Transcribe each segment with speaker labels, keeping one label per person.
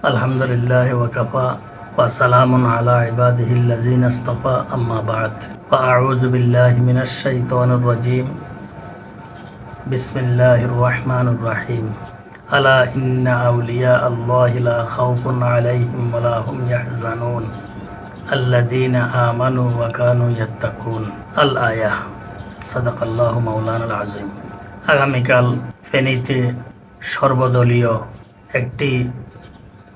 Speaker 1: الحمد لله وكفى وسلام على عباده الذين اصطفى أما بعد فأعوذ بالله من الشيطان الرجيم بسم الله الرحمن الرحيم ألا إن أولياء الله لا خوف عليهم ولا هم يحزنون الذين آمنوا وكانوا يتقون الآية صدق الله مولانا العظيم আগামীকাল ফেনীতে সর্বদলীয় একটি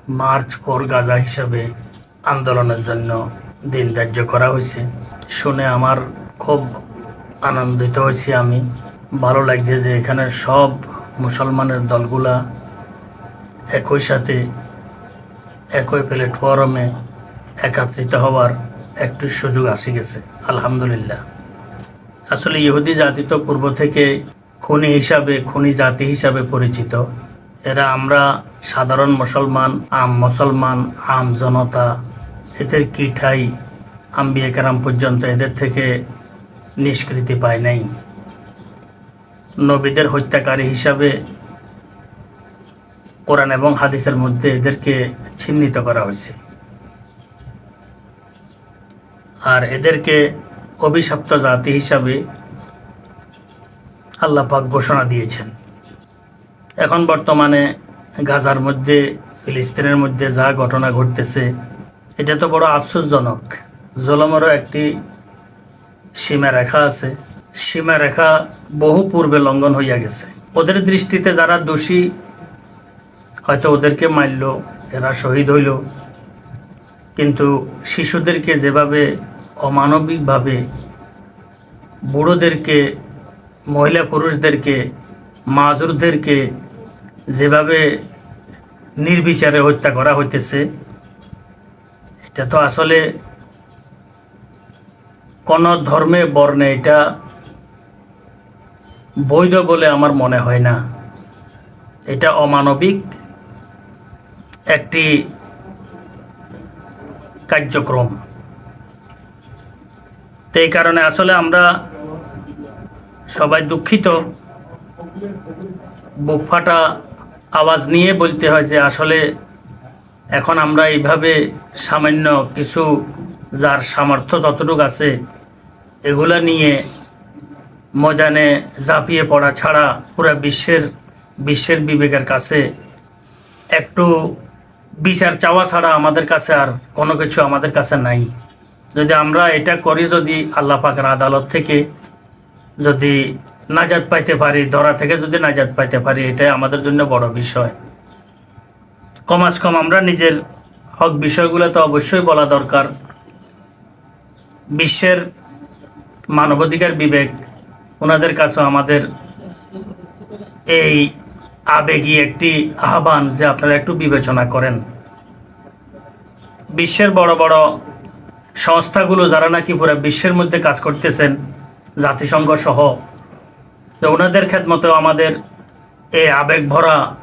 Speaker 1: মার্চ ফর গাজা হিসাবে আন্দোলনের জন্য দিন ধার্য করা হয়েছে। শুনে আমার খুব আনন্দিত হয়েছি আমি। ভালো লাগছে যে এখানে সব মুসলমানের দলগুলা একই সাথে, একই প্ল্যাটফর্মে একাত্রিত হওয়ার একটু সুযোগ আসে গেছে। আলহামদুলিল্লাহ। আসলে ইহুদি জাতি তো পূর্ব থেকে খুনি হিসাবে, খুনি জাতি হিসাবে পরিচিত। এরা আমরা সাধারণ মুসলমান, আম মুসলমান, আম জনতা, এদের কি ঠাই আম্বিয়া কেরাম পর্যন্ত এদের থেকে নিষ্কৃতি পায় নাই। নবীদের হত্যাকারী হিসাবে কোরআন এবং হাদিসের মধ্যে এদেরকে চিহ্নিত করা হয়েছে। আর এদেরকে অভিশপ্ত জাতি হিসাবে আল্লাহ পাক ঘোষণা দিয়েছেন। এখন বর্তমানে গাজার মধ্যে, ফিলিস্তিনের মধ্যে যা ঘটনা ঘটতেছে, এটা তো বড় আফসোসজনক। জলমেরও একটি সীমারেখা আছে। সীমারেখা বহু পূর্বে লঙ্ঘন হইয়া গেছে। ওদের দৃষ্টিতে যারা দোষী, হয়তো ওদেরকে মারল, এরা শহীদ হইল। কিন্তু শিশুদেরকে যেভাবে অমানবিকভাবে বুড়োদেরকে, মহিলা পুরুষদেরকে, মাজুরদেরকে যেভাবে নির্বিচারে হত্যা করা হইতেছে, এটা তো আসলে কোনো ধর্মে বর্ণে এটা বৈধ বলে আমার মনে হয় না। এটা অমানবিক একটি কার্যক্রম। তো এই কারণে আসলে আমরা সবাই দুঃখিত। বুক ফাটা আওয়াজ নিয়ে বলতে হয় যে আসলে এখন আমরা এইভাবে সামান্য কিছু যার সামর্থ্য যতটুকু আছে, এগুলা নিয়ে ময়দানে ঝাঁপিয়ে পড়া ছাড়া পুরো বিশ্বের বিশ্বের বিবেকের কাছে একটু বিচার চাওয়া ছাড়া আমাদের কাছে আর কোনো কিছু আমাদের কাছে নাই। যদি আমরা এটা করি, যদি আল্লাহ পাকের আদালত থেকে যদি নাজাদ পাইতে পারি, ধরা থেকে যদি নাজাদ পাইতে পারি, এটাই আমাদের জন্য বড় বিষয়। কমাস কম আমরা নিজের হক বিষয়গুলো তো অবশ্যই বলা দরকার। বিশ্বের মানবাধিকার বিবেক, ওনাদের কাছে আমাদের এই আবেগী একটি আহ্বান যে আপনারা একটু বিবেচনা করেন। বিশ্বের বড় বড় সংস্থাগুলো যারা নাকি পুরো বিশ্বের মধ্যে কাজ করতেছেন, জাতিসংঘ সহ তো ওনাদের খেদমতেও আমাদের এই আবেগ ভরা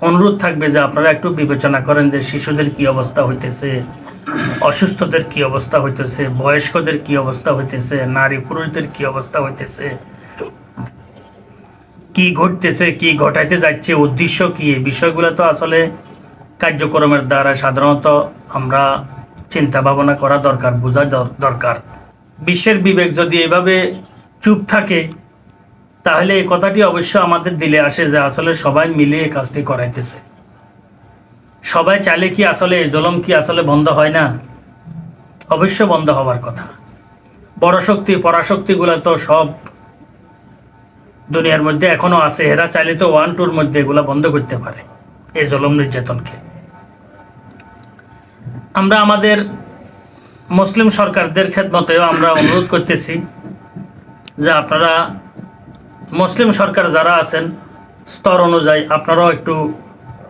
Speaker 1: অনুরোধ থাকবে যে আপনারা একটু বিবেচনা করেন যে শিশুদের কি অবস্থা হইতেছে, অসুস্থদের কি অবস্থা হইতেছে, বয়স্কদের কি অবস্থা হইতেছে, নারী পুরুষদের কি অবস্থা হইতেছে, কি ঘটতেছে, কি ঘটাইতে যাচ্ছে, উদ্দেশ্য কি, এই বিষয়গুলো তো আসলে কার্যক্রমের দ্বারা সাধারণত আমরা চিন্তা ভাবনা করা দরকার, বোঝা দর- দরকার। বিশ্বের বিবেক যদি এভাবে চুপ থাকে তাহলে এই কথাটি অবশ্য আমাদের দিলে আসে যে আসলে সবাই মিলে এই কাজটি করাইতেছে। সবাই চাইলে কি আসলে জলম কি আসলে বন্ধ হয় না? অবশ্য বন্ধ হওয়ার কথা। বড় শক্তি, পরাশক্তিগুলো তো সব দুনিয়ার মধ্যে এখনও আছে। এরা চাইলে তো ওয়ান টুর মধ্যে এগুলা বন্ধ করতে পারে এই জলম নির্যাতনকে। আমরা আমাদের মুসলিম সরকারদের খেদমতেও আমরা অনুরোধ করতেছি যে আপনারা মুসলিম সরকার যারা আছেন, স্তর অনুযায়ী আপনারাও একটু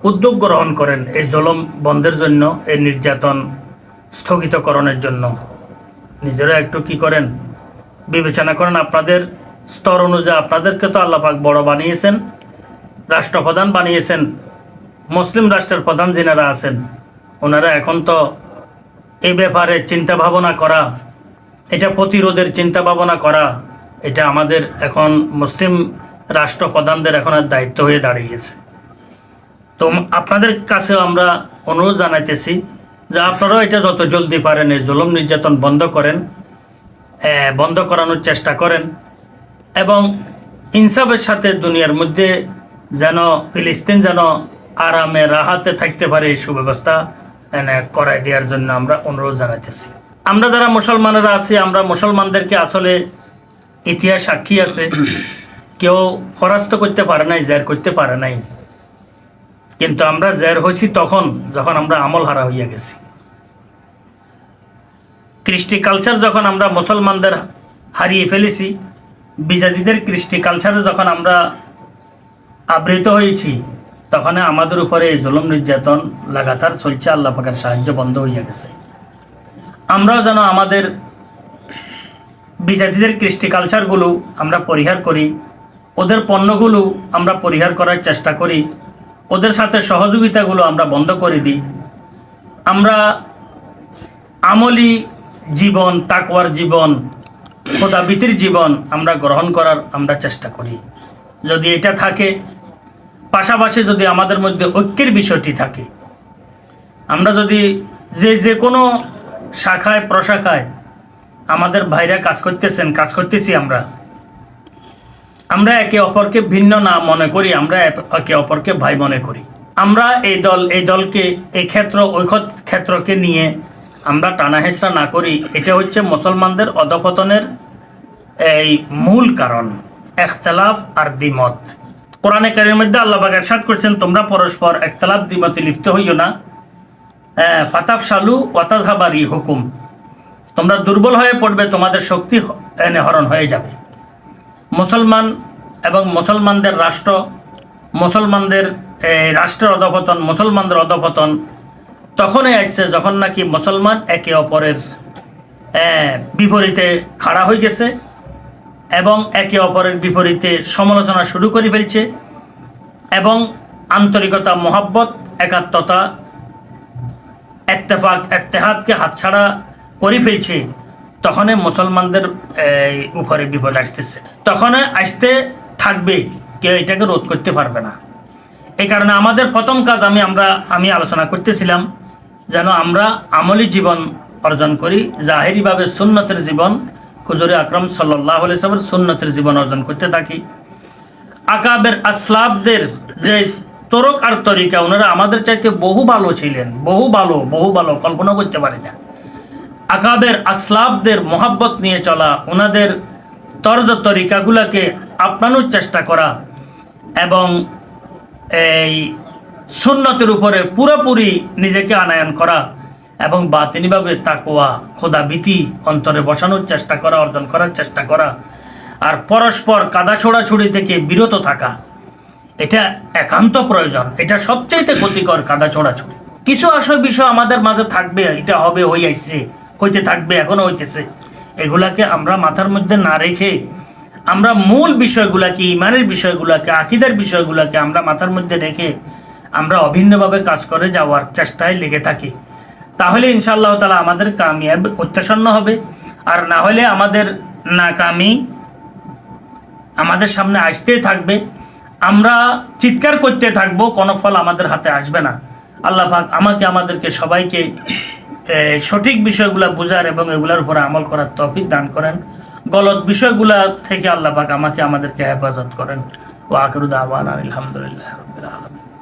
Speaker 1: উদ্যোগ গ্রহণ করেন এই জলম বন্ধের জন্য, এই নির্যাতন স্থগিতকরণের জন্য। নিজেরা একটু কি করেন? বিবেচনা করেন আপনাদের স্তর অনুযায়ী আপনাদেরকে তো আল্লাপাক বড় বানিয়েছেন, রাষ্ট্রপ্রধান বানিয়েছেন, মুসলিম রাষ্ট্রের প্রধান যিনারা আছেন, ওনারা এখন তো এই ব্যাপারে চিন্তা ভাবনা করা, এটা প্রতিরোধের চিন্তা ভাবনা করা এটা আমাদের এখন মুসলিম রাষ্ট্রপ্রধানদের এখন আর দায়িত্ব হয়ে দাঁড়িয়েছে তো আপনাদের কাছেও আমরা অনুরোধ জানাইতেছি যে আপনারাও এটা যত জলদি পারেন, এই জুলুম নির্যাতন বন্ধ করেন বন্ধ করানোর চেষ্টা করেন এবং ইনসাফের সাথে দুনিয়ার মধ্যে যেন, ফিলিস্তিন যেন আরামে রাহাতে থাকতে পারে, এই সুব্যবস্থা করাই দেওয়ার জন্য আমরা অনুরোধ জানাইতেছি। আমরা যারা মুসলমানেরা আছি, আমরা মুসলমানদেরকে আসলে ইতিহাস সাক্ষী আছে। কেউ পরাস্ত করতে পারে নাই, জের করতে পারে নাই। কিন্তু আমরা জের হয়েছি তখন, যখন আমরা আমল হারা হইয়া গেছি। কৃষ্টি কালচার যখন আমরা মুসলমানদের হারিয়ে ফেলেছি, বিজাতিদের কৃষ্টি কালচারে যখন আমরা আবৃত হয়েছি, তখন আমাদের উপরে এই জুলুম নির্যাতন লাগাতার চলছে, আল্লাহ পাকের সাহায্য বন্ধ হইয়া গেছে। আমরাও যেন আমাদের বিজাতিদের কৃষ্টি কালচারগুলো আমরা পরিহার করি। ওদের পণ্যগুলো আমরা পরিহার করার চেষ্টা করি। ওদের সাথে সহযোগিতাগুলো আমরা বন্ধ করে দিই। আমরা আমলি জীবন, তাকওয়ার জীবন খোদাবিতির জীবন আমরা গ্রহণ করার আমরা চেষ্টা করি। যদি এটা থাকে, পাশাপাশি যদি আমাদের মধ্যে ঐক্যের বিষয়টি থাকে, আমরা যদি যে যে কোনো শাখায়, প্রশাখায় আমাদের ভাইরা কাজ করতেছেন, কাজ করতেছি আমরা। আমরা একে অপরকে ভিন্ন না মনে করি, আমরা একে অপরকে ভাই মনে করি। আমরা এই দল, এই দলকে, এই ক্ষেত্র, ওই ক্ষেত্রকে নিয়ে আমরা টানাহেসরা না করি, এটা হচ্ছে মুসলমানদের অধপতনের এই মূল কারণ একতলাফ আর দ্বিমত। কোরআনে কারির মধ্যে আল্লাহ পাক এরশাদ করছেন, তোমরা পরস্পর একতলাফ দ্বিমতে লিপ্ত হইও না। ফাতাফ শালু ওয়াতাজহাবারি হুকুম। তোমরা দুর্বল হয়ে পড়বে, তোমাদের শক্তি এনে হরণ হয়ে যাবে। মুসলমান এবং মুসলমানদের রাষ্ট্র, মুসলমানদের রাষ্ট্রের অধপতন, মুসলমানদের অধপতন তখনই আসছে যখন নাকি মুসলমান একে অপরের বিপরীতে খাড়া হয়ে গেছে এবং একে অপরের বিপরীতে সমালোচনা শুরু করে ফেলছে এবং আন্তরিকতা, মহাব্বত, একাত্মতা এত্তেফাক এত্তেহাদকে হাতছাড়া করে ফেলছে তখনই মুসলমানদের উপরে বিপদ আসতেছে। তখন আসতে থাকবে, কেউ এটাকে রোধ করতে পারবে না। এই কারণে আমাদের প্রথম কাজ আমি, আমরা, আমি আলোচনা করতেছিলাম, যেন আমরা আমলি জীবন অর্জন করি, জাহেরিভাবে সুন্নতের জীবন, হুজুরে আকরম সাল্লাহ সাল্লামের সুন্নতের জীবন অর্জন করতে থাকি। আকাবের আসলাবদের যে তরক আর তরিকা, ওনারা আমাদের চাইতে বহু ভালো ছিলেন, বহু ভালো বহু ভালো কল্পনা করতে পারি না। আকাবের আসলাবদের মোহাব্বত নিয়ে চলা ওনাদের তর্জ তরিকাগুলোকে আপনানোর চেষ্টা করা এবং এই সুন্নতের উপরে পুরোপুরি নিজেকে আনায়ন করা এবং বাতিনিভাবে তাকোয়া খোদাবিতি অন্তরে বসানোর চেষ্টা করা, অর্জন করার চেষ্টা করা আর পরস্পর কাদা ছোড়াছুড়ি থেকে বিরত থাকা, এটা একান্ত প্রয়োজন। এটা সবচাইতে ক্ষতিকর কাদা ছোড়াছুড়ি। কিছু আসল বিষয় আমাদের মাঝে থাকবে, এটা হবে হয়ে আসছে হইতে থাকবে, এখনও হইতেছে। এগুলাকে আমরা মাথার মধ্যে না রেখে আমরা মূল বিষয়গুলাকে, ইমানের বিষয়গুলাকে, আকিদের বিষয়গুলাকে আমরা মাথার মধ্যে রেখে আমরা অভিন্নভাবে কাজ করে যাওয়ার চেষ্টায় লেগে থাকি। তাহলে ইনশাআল্লাহ তালা আমাদের কামিয়াব অত্যাসন্ন হবে। আর না হলে আমাদের নাকামি আমাদের সামনে আসতেই থাকবে। আমরা চিৎকার করতে থাকব, কোনো ফল আমাদের হাতে আসবে না। আল্লাহ আমাকে, আমাদেরকে সবাইকে সঠিক বিষয়গুলো বোঝার এবং এগুলোর উপর আমল করার তফিক দান করেন। গলত বিষয়গুলা থেকে আল্লাহ পাক আমাকে আমাদেরকে হেফাজত করেন। ও আকরুদ আওয়ান আলহামদুলিল্লাহ